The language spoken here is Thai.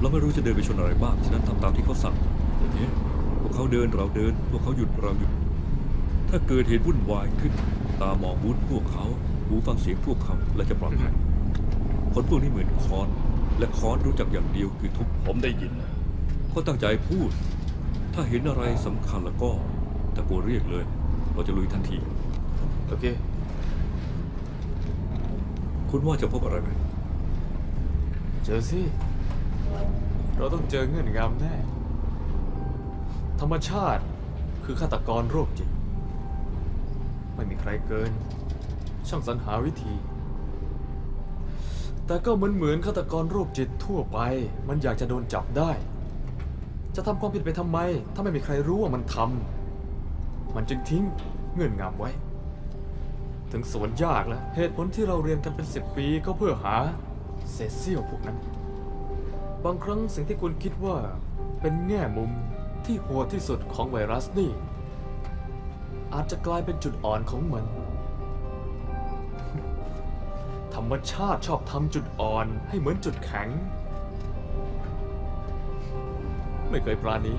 เราไม่รู้จะเดินไปชนอะไรบ้างฉะนั้นทำตามที่เขาสั่งอย่างนี้พวกเขาเดินเราเดิน พวกเขาหยุดเราหยุด ถ้าเกิดเหตุวุ่นวายขึ้น ตามองบูธพวกเขาหูฟังเสียงพวกเขาและจะปลอดภัยคนพวกนี้เหมือนคอน และคอนรู้จักอย่างเดียวคือทุบผมได้ยินนะเขาตั้งใจพูด ถ้าเห็นอะไรสำคัญแล้วก็ตะโกนเรียกเลย เราจะลุยทันที โอเค คุณว่าจะพบอะไรไหม เจอสิเราต้องเจอเงื่อนงำแน่ ธรรมชาติคือฆาตกรโรคจิต ไม่มีใครเกิน ช่างสรรหาวิธี แต่ก็เหมือนเหมือนฆาตกรโรคจิตทั่วไป มันอยากจะโดนจับได้ จะทำความผิดไปทำไม ถ้าไม่มีใครรู้ว่ามันทำมันจึงทิ้งเงื่อนงำไว้ ถึงสวนยากแล้วเหตุผลที่เราเรียนกันเป็นสิบปีก็เพื่อหา เศษเสี้ยวพวกนั้น บางครั้งสิ่งที่คุณคิดว่าเป็นแง่มุมที่โหดที่สุดของไวรัสนี่ อาจจะกลายเป็นจุดอ่อนของมัน ธรรมชาติชอบทำจุดอ่อนให้เหมือนจุดแข็ง ไม่เคยปราณี